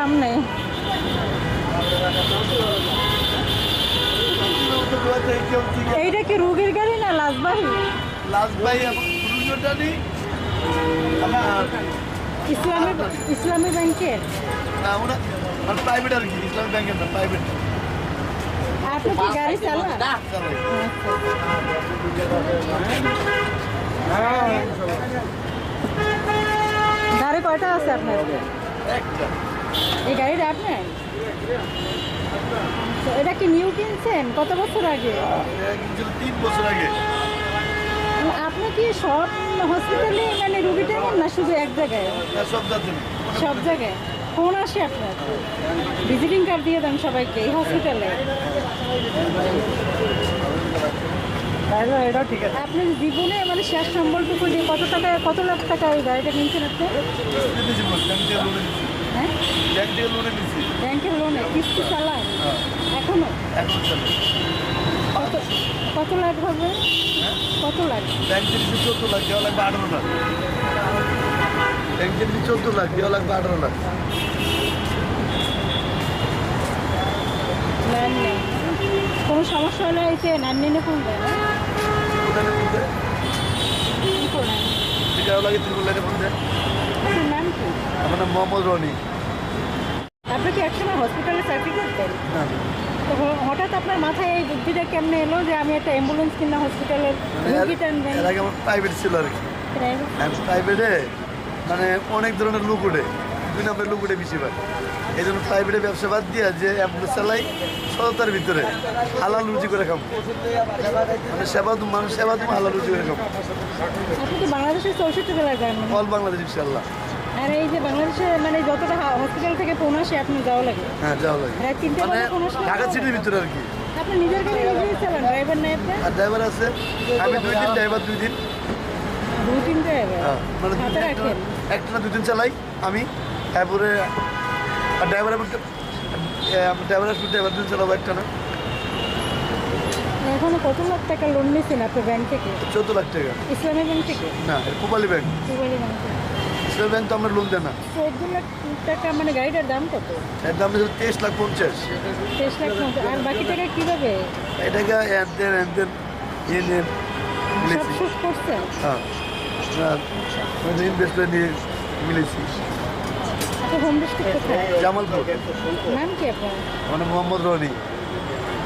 সামনে। এইটা কি রুগীর গাড়ি না লাশবাড়ি নেই। ইসলামী ইসলামী ব্যাংকের? না ওরা প্রাইভেট আর কি ইসলামিক ব্যাংকের না প্রাইভেট আপনি কি গাড়ি চালান গাড়ি কয়টা আছে আপনার? একটা। এই গাড়িটা আপনার? এটা কি নিউ কিনছেন? কত বছর আগে? তিন বছর আগে আপনি কি সব হসপিটালে মানে রুগীটা নেন না শুধু এক জায়গায়? সব জায়গায়? ফোন আসে আপনার? ভিজিটিং কার্ড দিয়ে দেন সবাইকে এই হসপিটালে আপনার জীবনে মানে শেষ সম্বলটুকু দিয়ে কত টাকা কত লাখ টাকা এই গাড়িটা কিনছেন আপনি? ব্যাংক থেকে লোনে হ্যাঁ নিচ্ছি ব্যাংকের লোনে কিস্তি চালান এখনও? এখন চলে কত লাখ হবে? কত লাখ? ব্যাংক থেকে চোদ্দ লাখ দেওয়া লাগবে আঠারো লাখ। ব্যাংক থেকে চোদ্দ লাখ দেওয়া লাগবে আঠারো লাখ। কোনো সমস্যা হলে এই যে নেন নিনে ফোন দেয়? ফোন লাগে ত্রিপুর লাইনে আপনার নাম কি? আমার নাম মোহাম্মদ রনি। আপনি কি একসময় হসপিটালে চাকরি করতেন তো হঠাৎ আপনার মাথায় এই বুদ্ধিটা কেমনে এলো যে আমি একটা অ্যাম্বুলেন্স কিনা এর আগে আমার প্রাইভেট ছিল আর কি। প্রাইভেট প্রাইভেটে মানে অনেক ধরনের লোক উঠে দুই নম্বরের লোক উঠে বেশি ভাগ এই জন্য প্রাইভেটে ব্যবসা বাদ দিয়ে যে অ্যাম্বুলেন্স চালাই সততার ভিতরে হালাল রুজি করে খাব। মানে সেবা তো মানুষ সেবা তুমি হালাল রুজি করে খাব। অল বাংলাদেশ ইনশাল্লাহ আর এই যে বাংলাদেশে মানে যতটা হসপিটাল থেকে ফোন আসে আপনি যাওয়া লাগে। হ্যাঁ যাওয়া লাগে। রাত তিনটে মানে আসলে ঢাকা সিটির ভিতরে আর কি। আপনি নিজের গাড়ি নিজেই চালান ড্রাইভার নাই আপনার? আর ড্রাইভার আছে। আমি দুই দিন ড্রাইভার দুই দিন। দুই ড্রাইভার হ্যাঁ, মানে দুই দিন একটা- একটা না দুই দিন চালাই আমি। তারপরে আর ড্রাইভার আমার ড্রাইভার আসলে ড্রাইভার দিন চালাবো একটা না। এখনও কত লাখ টাকা লোন নিয়েছেন আপনি ব্যাংক থেকে? চোদ্দ লাখ টাকা। ইসলামী ব্যাংক থেকে? না কোপালি ব্যাংক সুবালি ব্যাংক ব্যাংক তো আমরা লোন দেয় না। চোদ্দ লাখ টাকা মানে গাড়িটার দাম কত? এর দাম হচ্ছে তেইশ লাখ পঞ্চাশ। তেইশ লাখ পঞ্চাশ। আর বাকি টাকা কীভাবে? এটাকে এনতেন এনতেন সব শেষ করছেন হ্যাঁ। নিয়ে মিলেছি জামালপুর। নাম কি আপনার? মানে মোহাম্মদ রনি।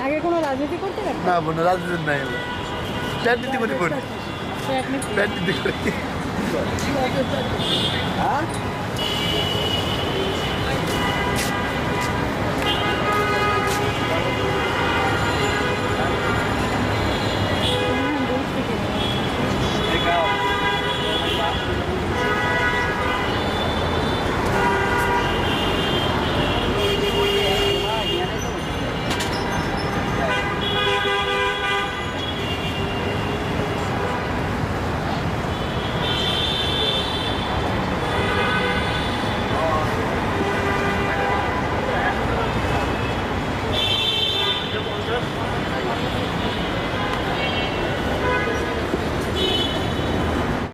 আগে কোনো রাজনীতি আপনি? না বোন রাজনীতি নাই। প্যাট নীতি করি করি তো আপনি করি